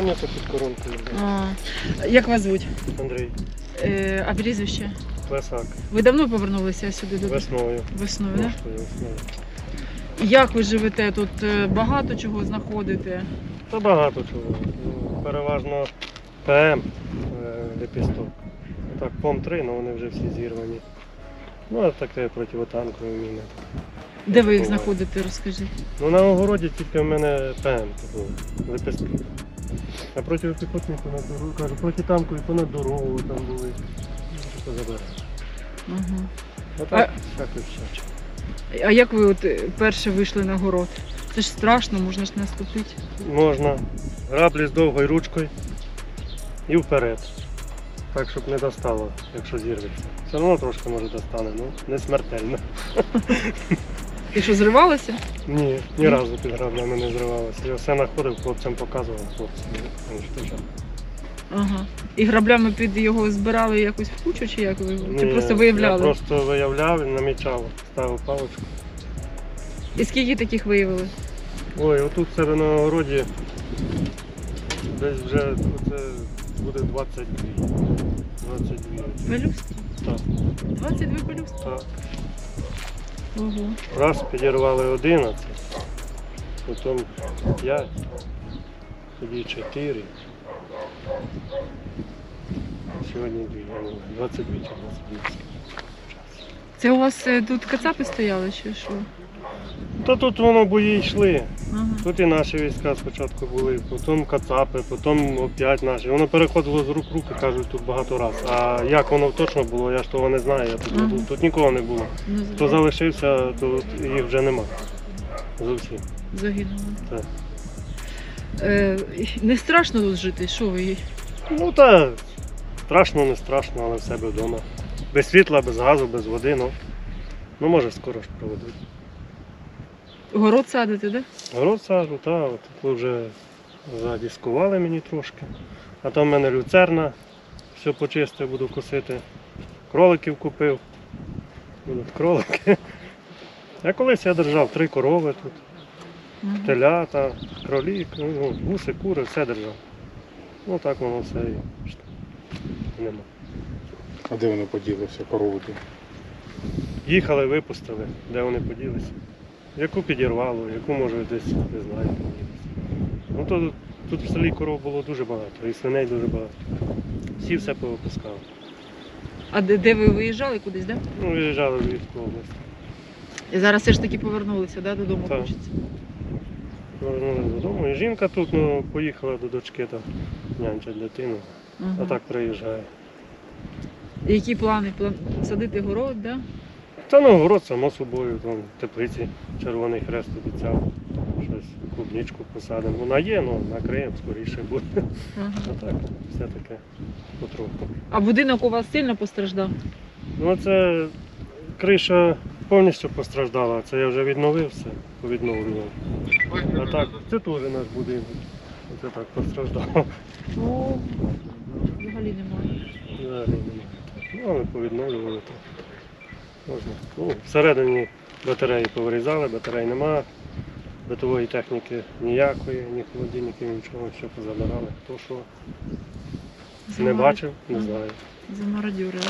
Та ні, під коронкою. А, як вас звуть? Андрій, Е, а прізвище? Лесак, Ви давно повернулися сюди до весною. весною, да? Прошлою весною. Як ви живете тут? Е, Багато чого знаходите? Та багато чого. Ну, Переважно ПМ е, лепісток. Так, ПОМ-3, але вони вже всі зірвані. Ну, а таке противотанкове міни. Де ви їх знаходите, розкажіть? Ну на огороді тільки в мене ПМ був, лепістки. А протипіхотні понад дорогу, кажу, протитанкові понад дорогу там були. Ну, Що забере. Ага. А так, всяке всяче. А як ви от е, перше вийшли на город? Це ж страшно, можна ж наступити. Можна граблі з довгою ручкою і вперед. Так, щоб не достало, якщо зірветься. Все одно трошки може достане, ну не смертельно. І що зривалося? Ні, ні разу під граблями не зривалося. Я все знаходив, хлопцям показував, хлопці уничтожали. Ага. І граблями під його збирали якось в кучу, чи як ви? Чи Ні, просто виявляли? Я просто виявляв, намічав, ставив паличку. І скільки таких виявили? Ой, отут себе на огороді десь вже це буде 22. 22. Пелюстки? Так, 22 пелюстки? так. Ого. Раз підірвали 11, потім 5, тоді 4. Сьогодні 2, я не знаю, 22 чи 22. Це у вас е, тут кацапи стояли чи що? Та тут воно бої йшли. Ага. Тут і наші війська спочатку були, потім кацапи, потім опять наші. Воно переходило з рук в руки, кажуть, тут багато разів. А як воно точно було, я ж того не знаю, я тут не був. Тут нікого не було. Ну, Хто залишився, то їх вже нема. Зовсім. загинули. Так. Е, не страшно тут жити, що ви? Ну та страшно, не страшно, але в себе вдома. Без світла, без газу, без води, ну. Ну може скоро ж проведуть. Город садите, да? Город сажу, та от тут вже задіскували мені трошки. А там в мене люцерна, все почистив, буду косити. Кроликів купив. Будуть кролики. Я колись я держав три корови тут, Ага. телята, кролі, ну, гуси, кури, все держав. Ну так воно все і нема. А де вони поділися, корови? Їхали, випустили, де вони поділися. Яку підірвало, яку може десь, не знаю. Ну то тут в селі коров було дуже багато, і свиней дуже багато. Всі все повипускали. А де, де ви виїжджали кудись, да? Ну, виїжджали в Львівську область. І зараз все ж таки повернулися, да, додому Так. хочеться. Повернулися додому. І жінка тут ну, поїхала до дочки там нянчать дитину, Ага. а так приїжджає. Які плани? План... Садити город, да? Та ну, город само собою, там теплиці, Червоний Хрест обіцяв. Щось, клубничку посадимо. Вона є, ну накриємо скоріше буде. Ага. А так, все таке потроху. А будинок у вас сильно постраждав? Ну це криша повністю постраждала, це я вже відновив все, повідновлював. А так, це теж наш будинок. Це так постраждало. О, взагалі немає. Взагалі немає. Ну, але повідновлювали то. Можна. Ну, всередині батареї повирізали, батарей нема, битової техніки ніякої, ні холодильників, нічого, все позабирали. То що не бачив, не знаю. Замародюрили.